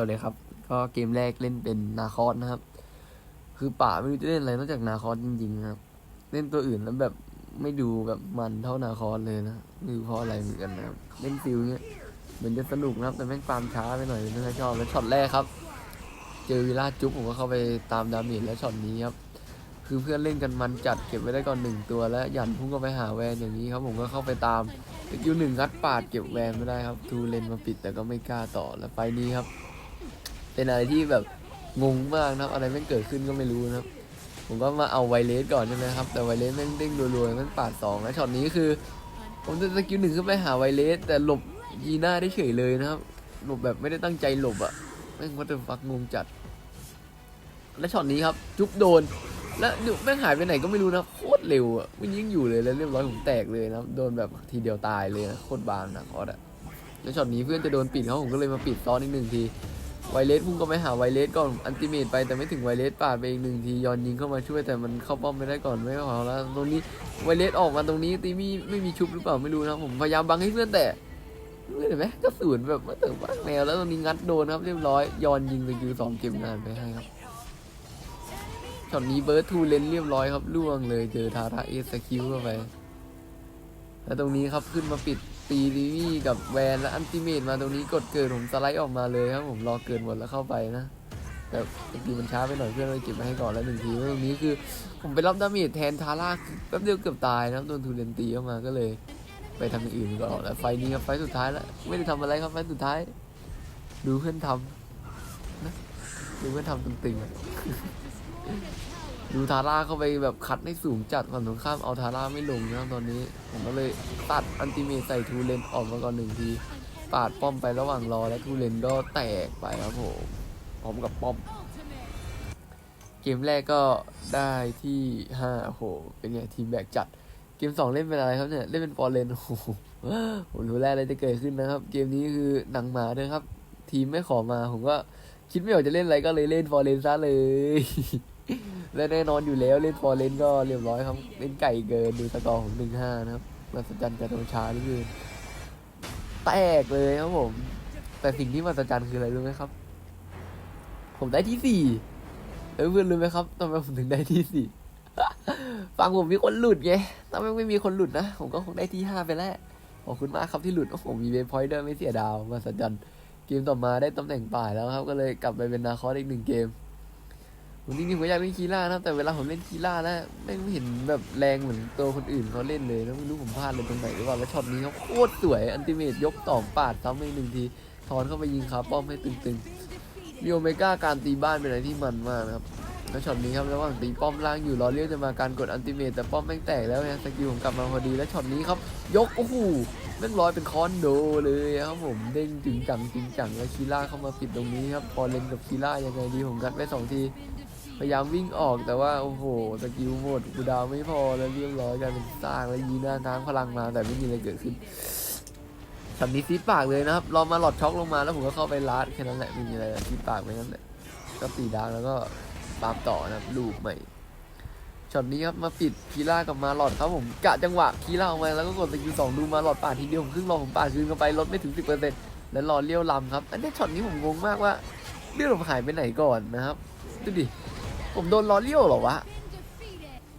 ัวเลยครับ ก็เกมแรกเล่นเป็นนาคอสนะครับ คือป่าไม่รู้จะเล่นอะไรนอกจากนาคอสจริงๆครับ เล่นตัวอื่นแล้วแบบไม่ดูแบบมันเท่านาคอสเลยนะไม่รู้เพราะอะไรเหมือนกันนะครับ เล่นฟิลเนี้ยเหมือนจะสนุกนะครับ แต่แม่งฟาร์มช้าไปหน่อยไม่ค่อยชอบแล้วช็อตแรกครับ เจอวิล่าจุ๊บผมก็เข้าไปตามดาเมจแล้วช็อตนี้ครับคือเพื่อนเล่นกันมันจัดเก็บไว้ได้ก่อนหนึ่งตัวแล้วยันพุ่งก็ไปหาแวนอย่างนี้ครับ ผมก็เข้าไปตามสกิลหนึ่งงัดปาดเก็บแวนไม่ได้ครับทูเลนมาปิดแต่ก็ไม่กล้าต่อแล้วไฟล์นี้ครับ เป็นอะไรที่แบบงงมากนะครับอะไรแม่งเกิดขึ้นก็ไม่รู้นะครับ ผมก็มาเอาไวเลสก่อนใช่ไหมครับ แต่ไวเลสแม่งเด้งรัวๆแม่งปาดสองแล้วช็อตนี้คือ ผมจะสกิลหนึ่งขึ้นไปหาไวเลสแต่หลบยีน่าได้เฉยเลยนะครับ หลบแบบไม่ได้ตั้งใจหลบอะแม่งวัตถุฟักงงจัด และช็อตนี้ครับ จุ๊บโดน แล้วดูแม่งหายไปไหนก็ไม่รู้นะโคตรเร็วอะมันยิ่งอยู่เลยแล้วเรียบร้อยผมแตกเลยนะครับโดนแบบทีเดียวตายเลยนะโคตรบางนะคอสอะแล้วช็อตนี้เพื่อนจะโดนปิดเขาผมก็เลยมาปิดซ้อนอีกหนึ่งที ไวเลสพุ่งก็ไปหาไวเลสก่อนอันติเมตไปแต่ไม่ถึงไวเลสปาดไปอีกหนึ่งทียอนยิงเข้ามาช่วยแต่มันเข้าป้อมไม่ได้ก่อนไม่พอแล้วตรงนี้ไวเลสออกมาตรงนี้ตีมีไม่มีชุบหรือเปล่าไม่รู้นะผมพยายามบังให้เพื่อนแต่เห็นไหมก็สูนแบบมาเติมบ้างแนวแล้วตรงนี้งัดโดนครับเรียบร้อยยอนยิงไปคิวสองเก็บงานไปให้ครับช็อตนี้เบิร์ดทูเลนเรียบร้อยครับล่วงเลยเจอทาราเอสคิวเข้าไปแล้วตรงนี้ครับขึ้นมาปิด ตีดีวี่กับแวนและอันติเมตมาตรงนี้กดเกิดผมสไลด์ออกมาเลยครับผมรอเกิดหมดแล้วเข้าไปนะแต่บางทีมันช้าไปหน่อยเพื่อนเลยเก็บมาให้ก่อนแล้วหนึ่งทีตรงนี้คือ ผมไปรับดาเมจแทนทาร่าแป๊บเดียวเกือบตายนะครับโดนทูเลนตีเข้ามาก็เลย ไปทำอย่างอื่นก่อนแล้วไฟนี้ครับไฟสุดท้ายแล้วไม่ได้ทำอะไรครับไฟสุดท้าย ดูเพื่อนทำนะดูเพื่อนทำตึงๆอะ ดูทาร่าเข้าไปแบบคัดให้สูงจัดฝั่งตรงข้ามเอาทาร่าไม่ลงนะครับตอนนี้ ผมก็เลยตัดอันติเมตใส่ทูเลนออกมาก่อนหนึ่งที ปาดป้อมไประหว่างรอและทูเลนก็แตกไปครับผมพร้อมกับป้อม เกมแรกก็ได้ที่ห้าโอ้โหเป็นไงทีมแบกจัด เกมสองเล่นเป็นอะไรครับเนี่ยเล่นเป็นฟอร์เรนโอ้โหผมรู้แล้วอะไรจะเกิดขึ้นนะครับ เกมนี้คือหนังหมาด้วยครับ ทีมไม่ขอมาผมก็คิดไม่ออกจะเล่นอะไรก็เลยเล่นฟอร์เรนซะเลย และแน่นอนอยู่แล้วเล่นฟอร์เรนก็เรียบร้อยครับ เล่นไก่เกินดูสกอร์ของหนึ่งห้านะครับมาสจจันจันโอชานี่คือแตกเลยครับผม แต่สิ่งที่มาสจจันคืออะไรรู้ไหมครับ ผมได้ที่สี่แล้วเพื่อนรู้ไหมครับทำไมผมถึงได้ที่สี่ฟังผมมีคนหลุดไงถ้าไม่ไม่มีคนหลุดนะ ผมก็คงได้ที่ห้าไปแล้ว ขอบคุณมากครับที่หลุด โอ้โห มีเวฟพอยต์ด้วยไม่เสียดาว มาสัจจันเกมต่อมาได้ตำแหน่งป่ายแล้วครับ ก็เลยกลับไปเป็นนาคอสอีกหนึ่งเกม ผมจริงๆผมอยากเล่นคีร่านะแต่เวลาผมเล่นคีร่าแล้วไม่เห็นแบบแรงเหมือนตัวคนอื่นเขาเล่นเลยแล้วไม่รู้ผมพลาดเลยตรงไหนหรือเปล่าแล้วช็อตนี้เขาโคตรสวยอันติเมตยกต่อปาดซ้ำอีกหนึ่งทีถอนเข้าไปยิงคาป้อมให้ตึงๆมีโอเมก้าการตีบ้านเป็นอะไรที่มันมากนะครับแล้วช็อตนี้ครับระหว่างตีป้อมล่างอยู่รอเรียกจะมาการกดอันติเมตแต่ป้อมแม่งแตกแล้วไงสกิลผมกลับมาพอดีแล้วช็อตนี้ครับ ยกโอ้โหแม่งลอยเป็นคอนโดเลยครับผมเด้งจริงจังจริงจังแล้วคีร่าเข้ามาปิดตรงนี้ครับพอเล่นกับคีร่ายังไงดีผมกัดไปสองที พยายามวิ่งออกแต่ว่าโอ้โหสกิลหมดกูดาวไม่พอแล้วเรียบร้อยกลายเป็นสร้างแล้วยีหน้าทางพลังมาแต่ไม่มีอะไรเกิดขึ้นช็อตนี้ซีปากเลยนะครับรอมาหลอดช็อกลงมาแล้วผมก็เข้าไปลาดแค่นั้นแหละไม่มีอะไรซีปากไปนั้นแหละก็ตีดาร์กแล้วก็ตามต่อนะครับลูกใหม่ช็อตนี้ครับมาปิดคีร่ากับมาหลอดครับผมกะจังหวะคีร่าออกมาแล้วก็กดสกิลสองดูมาหลอดปาทีเดียวผมครึ่งรอผมปาดคืนเข้าไปลดไม่ถึงสิบเปอร์เซ็นต์แล้วรอเลี้ยวลำครับ อันนี้ช็อตนี้ผมงงมากว่าเรื่องผมหายไปไหนก่อนนะครับดูดิ ผมโดนล้อเลี้ยวเหรอวะ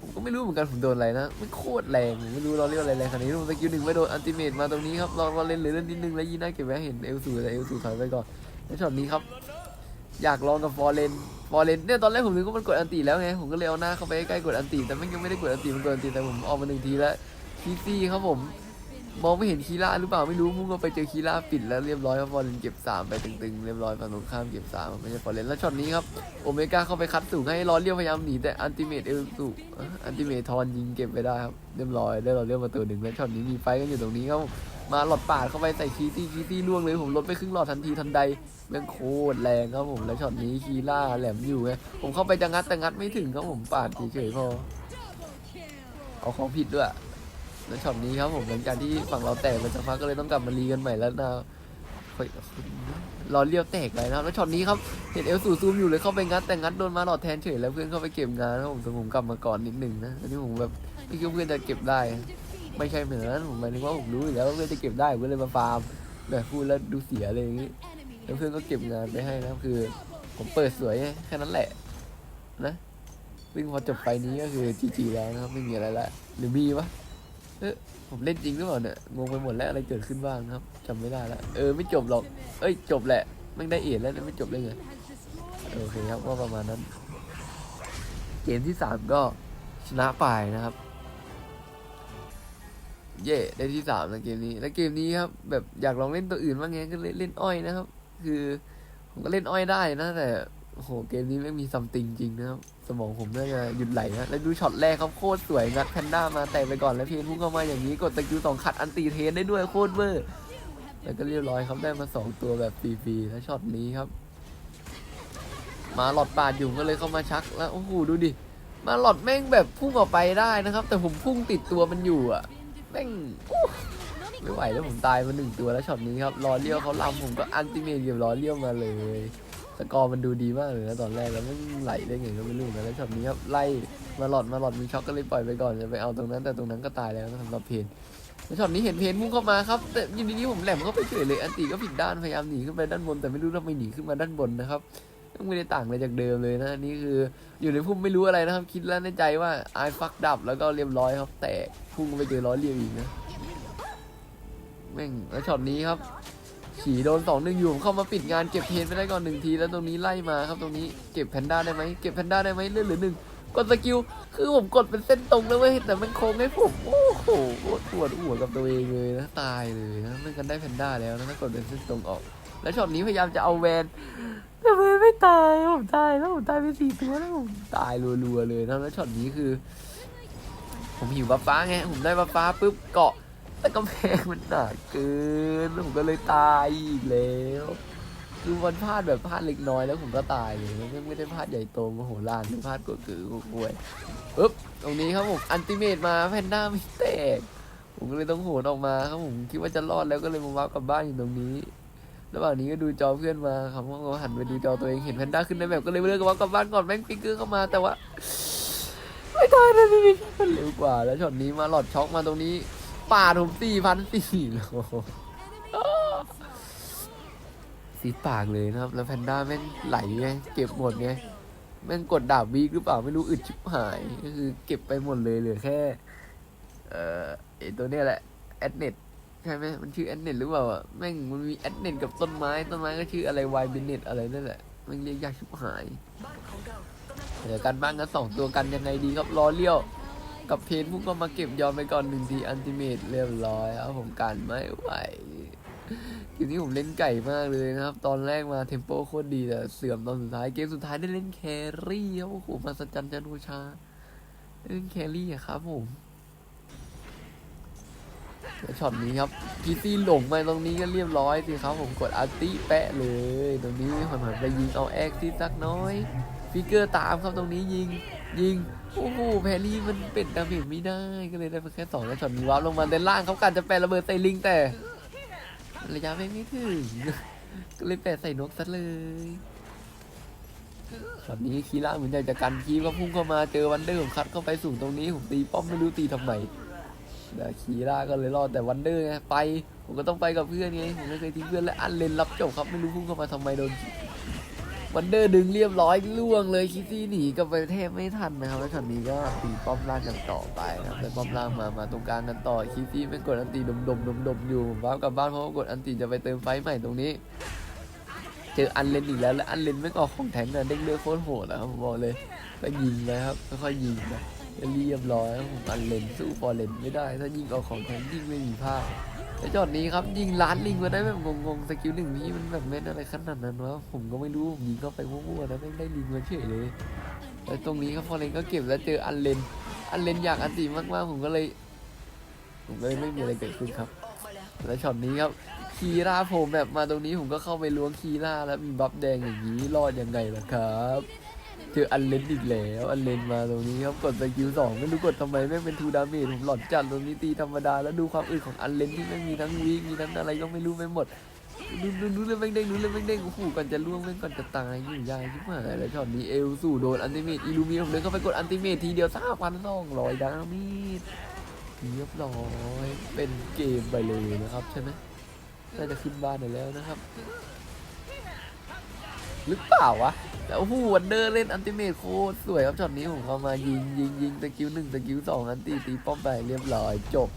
ผมก็ไม่รู้เหมือนกันผมโดนอะไรนะ ไมันโคตรแรงผมไม่รู้ล้อเลี้ยวอะไรแรงขนาดนี้ผมสกิลหนึ่งไม่โดนอันติเมตมาตรงนี้ครับลองมาเล่นเลยเล่นนิดนึงแล้วยีน่าเก็บไว้เห็นเอลสูแต่เอลสูถอยไปก่อนแล้วช็อตนี้ครับ อยากลองกับฟอร์เรนฟอร์เรนเนี่ยตอนแรกผมนึกว่ามันกดอันติแล้วไงผมก็เลยเอาหน้าเข้าไปใกล้กดอันติแต่มันยังไม่ได้กดอันติมันกดอันติแต่ผมออกมาหนึ่งทีแล้วคีซี่ครับผม มองไม่เห็นคีร่าหรือเปล่าไม่รู้มุ่งก็ไปเจอคีร่าปิดแล้วเรียบร้อยครับฟอร์เรนเก็บสามไปตึงๆเรียบร้อยฝั่งตรงข้ามเก็บสามไม่ใช่ฟอร์เรนแล้วช็อตนี้ครับโอเมก้าเข้าไปคัดสูงให้รอเลี้ยวพยายามหนีแต่อันติเมตเอลสูอันติเมททอนยิงเก็บไปได้ครับเรียบร้อยได้รอเลี้ยวมาตัวหนึ่งแล้วช็อตนี้มีไฟกันอยู่ตรงนี้ครับมาหลอดปาดเข้าไปใส่คีตี้คีตี้ล่วงเลยผมลดไปครึ่งหลอดทันทีทันใดเรื่องโคตรแรงครับผมแล้วช็อตนี้คีล่าแหลมอยู่ไงผมเข้าไปจะงัดแต่งัดไม่ถึงครับผมปาดเฉยๆพอเอาของผิดด้วย แล้วช็อตนี้ครับผมหลังจากที่ฝั่งเราแตกไปสักพักก็เลยต้องกลับมารีกันใหม่แล้วนะรอเลี้ยวแตกเลยนะแล้วช็อตนี้ครับเห็นเอลสูซูมอยู่เลยเข้าไปงัดแต่งัดโดนมาหลอดแทนเฉยแล้วเพื่อนเข้าไปเก็บงานแล้วผมแต่ผมกลับมาก่อนนิดหนึ่งนะอันนี้ผมแบบไม่คิดว่าเพื่อนจะเก็บได้ ไม่ใช่เหมือนนั้นผมหมายถึงว่าผมรู้อยู่แล้วว่าเพื่อนจะเก็บได้ผมก็เลยมาฟาร์มแต่พูดแล้วดูเสียเลยอย่างนี้แล้วเพื่อนก็เก็บงานไปให้นะคือ ผมเปิดสวยแค่นั้นแหละ นะซึ่งพอจบไฟนี้ก็คือจีจีแล้วนะครับไม่มีอะไรละหรือมีวะ เออผมเล่นจริงหรือเปล่าเนี่ยงงไปหมดแล้วอะไรเกิดขึ้นบ้างนะครับจำไม่ได้และเออไม่จบหรอก เอ้ยจบแหละม่งได้เอ็ดแล้วนะไม่จบเลยไงโอเคครับก็ประมาณนั้น เกมที่สามก็ชนะไปนะครับ เย่ได้ที่สามในเกมนี้ แล้วเกมนี้ครับ แบบอยากลองเล่นตัวอื่นบ้างไงก็เลยเล่นอ้อยนะครับ คือผมก็เล่นอ้อยได้นะแต่ โอ้โห เกมนี้ไม่มีซัมติงจริงนะครับ สมองผมน่าจะหยุดไหลนะ แล้วดูช็อตแรกครับโคตรสวยงัดแพนด้ามาแต่ไปก่อนแล้วเพนพุ่งเข้ามาอย่างนี้กดตะคิวสองขัดอันตีเทนได้ด้วยโคตรเวอร์ แล้วก็เรียบร้อยครับได้มาสองตัวแบบฟรีๆแล้วช็อตนี้ครับ มาหลอดปาดอยู่ก็เลยเข้ามาชักแล้วโอ้โหดูดิ มาหลอดแม่งแบบพุ่งออกไปได้นะครับ แต่ผมพุ่งติดตัวมันอยู่อะแม่งไม่ไหวแล้วผมตายมาหนึ่งตัวแล้วช็อตนี้ครับรอเลี้ยวเขาลำผมก็อันติเมทเก็บรอเลี้ยวมาเลย สกอร์มันดูดีมากเลยนะตอนแรกแล้วมันไหลได้ไงก็ไม่รู้นะแล้วช็อตนี้ครับไล่มาหลอดมาหลอดมีช็อกก็เลยปล่อยไปก่อนจะไปเอาตรงนั้นแต่ตรงนั้นก็ตายแล้วนะสำหรับเพนแล้วช็อตนี้เห็นเพนมุ่งเข้ามาครับแต่ยินดีๆผมแหลมเข้าไปเฉยเลยอันตีก็ผิดด้านพยายามหนีขึ้นไปด้านบนแต่ไม่รู้ทำไมหนีขึ้นมาด้านบนนะครับไม่ได้ต่างอะไรจากเดิมเลยนะนี่คืออยู่ในพุ่มไม่รู้อะไรนะครับ คิดแล้วในใจว่าไอ้ฟักดับแล้วก็เรียบร้อยครับ แตกพุ่งไปเจอล้อยเลียวอีกนะแม่งแล้วช็อตนี้ครับ ขี่โดนสองหนึ่งอยู่ผมเข้ามาปิดงานเก็บเพนไปได้ก่อนหนึ่งทีแล้วตรงนี้ไล่มาครับตรงนี้เก็บแพนด้าได้ไหมเก็บแพนด้าได้ไหมเลื่อนหลือหนึ่งกดสกิลคือผมกดเป็นเส้นตรงแล้วเว้ยแต่มันโค้งให้ผมโอ้โหโคตรปวดหัวกับตัวเองเลยนะตายเลยนะไม่กันได้แพนด้าแล้วนะถ้ากดเป็นเส้นตรงออก แล้วช็อตนี้พยายามจะเอาแวนแต่แวนไม่ตายผมตายแล้วผมตายไปสี่ตัวแล้วผมตายรัวๆเลยนะแล้วช็อตนี้คือ ผมหิวบัฟฟ้าไงผมได้บัฟฟ้าปุ๊บเกาะ แต่กำแพงมันหนาเกินผมก็เลยตายอีกแล้วคือมันพลาดแบบพลาดเล็กน้อยแล้วผมก็ตายเลยมันไม่ได้พลาดใหญ่โตมโหฬารไม่พลาดกดกือกล้วยปึ๊บตรงนี้ครับผมอันติเมตมาแพนด้าไม่แตกผมก็เลยต้องโหนออกมาครับผมคิดว่าจะรอดแล้วก็เลยมาวับกลับบ้านอยู่ตรงนี้ระหว่างนี้ก็ดูจอเพื่อนมาครับเพราเขาหันไปดูจอตัวเองเห็นแพนด้าขึ้นในแบบก็เลยเลือกวับกลับบ้านก่อนแม่งฟิกเกอร์เข้ามาแต่ว่าไม่ได้เลยพี่มันเร็วกว่าแล้วช็อตนี้มาหลอดช็อกมาตรงนี้ ปาดผมสี่พันสี่โลสีปากเลยนะครับ แล้วแพนด้าแม่งไหลไงเก็บหมดไงแม่งกดดาบวีกหรือเปล่าไม่รู้อึดชิบหายก็คือเก็บไปหมดเลยเหลือแค่ เอ่อไอตัวเนี้ยแหละแอดเน็ตใช่ไหมมันชื่อแอดเน็ตหรือเปล่าอะแม่งมันมีแอดเน็ตกับต้นไม้ต้นไม้ก็ชื่ออะไรวายบินเน็ตอะไรนั่นแหละแมันเรียกยากชิบหายเดี๋ยวกันบ้างกันสองตัวกันยังไงดีครับรอเลี้ยว กับเพนพุ่งก็มาเก็บยอมไปก่อนหนึ่งทีอันติเมตเรียบร้อยครับผมกันไม่ไหวทีนี้ผมเล่นไก่มากเลยนะครับ ตอนแรกมาเทมโปโคตรดีแต่เสื่อมตอนสุดท้ายเกมสุดท้ายได้เล่นแครี่ครับโอ้โหมาสจันจันโอชาได้เล่นแครี่อะครับผมแล้วช็อตนี้ครับพีซีหลงมาตรงนี้ก็เรียบร้อยสิครับผมกดอาร์ตี้แปะเลย ตรงนี้หันหันไปยิงเอาแอคซิสักน้อยฟิกเกอร์ตามครับตรงนี้ยิงยิง โอ้โหแพรรี่มันเป็นดาเมจไม่ได้ก็เลยได้ไปแค่สองแล้วช็อตนี้วับลงมาด้านล่างเขาการจะแปะระเบิดใส่ลิงแต่ ระยะไม่ไม่ถึงก็เลยแปะใส่นกซะเลยช็อตนี้คีร่าเหมือนอยากจะกันคีก็พุ่งเข้ามาเจอวันเดอร์ผมคัดเข้าไปสูงตรงนี้ผมตีป้อมไม่รู้ตีทำไมแต่คีร่าก็เลยรอดแต่วันเดอร์ไงไป ผมก็ต้องไปกับเพื่อนไงผมไม่เคยทิ้งเพื่อนและอันเลนรับจบครับไม่รู้พุ่งเข้ามาทำไมโดน วันเดอร์ดึงเรียบร้อยล่วงเลยคิซี่หนีกับไปแทบไม่ทันนะครับแล้วช็อตนี้ก็ตีป้อมล่างกันต่อไปนะครับแต่ป้อมล่างมามาตรงกลางกันต่อคิซี่ไม่กดอันตีดมดมดมดมอยู่ว้าวกลับบ้านเพราะว่ากดอันตีจะไปเติมไฟใหม่ตรงนี้ เจออันเลนอีกแล้วและอันเลนไม่ออกของแทงนะเด้งเลือดโคตรโหดนะครับผมบอกเลยก็ยิงเลยครับค่อยๆยิงไปเรียบร้อยครับผมอันเลนสู้ฟอร์เลนไม่ได้ ถ้ายิงออกของแทงยิงไม่มีพลาด แต่จอดนี้ครับยิงล้านลิงมาได้แบบงงๆสกิลหนึ่งนี้มันแบบเม็นอะไรขนาดนั้นวะผมก็ไม่รู้ผมยิงเข้าไปมั่วๆแล้วไม่ได้ลิงมาเฉยเลยแต่ตรงนี้ครับพอเลนก็เก็บแล้วเจออันเลนอันเลนอยากอันตีมากๆผมก็เลย ผมก็เลยไม่มีอะไรเกิดขึ้นครับ แล้วช็อตนี้ครับคีร่าผมแบบมาตรงนี้ผมก็เข้าไปล้วงคีร่าแล้วมีบัฟแดงอย่างนี้รอดยังไงล่ะครับ เจออันเลนอีกแล้ว อันเลนมาตรงนี้ครับกดสกิลสองไม่รู้กดทำไมแม่งเป็นทูดาเมจผมหลอนจัดตรงนี้ตีธรรมดาแล้วดูความอึดของอันเลนที่แม่งมีทั้งวีมีทั้งอะไรก็ไม่รู้ไปหมดดูดูดูเลยแม่งเด้งดูเลยแม่งเด้งโอ้โหก่อนจะล่วงแม่งก่อนจะตายอยู่ยายชิบหายแล้วช็อตนี้เอลสู่โดนอันติเมตอิลูมีผมเลยเข้าไปกดอันติเมตทีเดียวสามพันสองร้อยดาเมจเรียบร้อยเป็นเกมไปเลยนะครับใช่ไหมน่าจะขึ้นบ้านได้แล้วนะครับ หรือเปล่าวะแล้วหวันเดอร์เล่นอันติเมทโคตรสวยครับช็อตนี้ผมเขามายิงยิงยิงตะกิ้วหนึ่งตะกิ้วสองอันตีตีป้อมไปเรียบร้อยจบ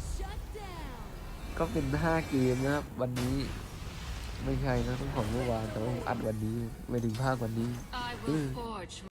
ก็เป็น5เกมนะครับ วันนี้ ไม่ใช่นะต้องของเมื่อวานแต่ว่าผมอัดวันนี้ไม่ถึงภาควันนี้ I will forge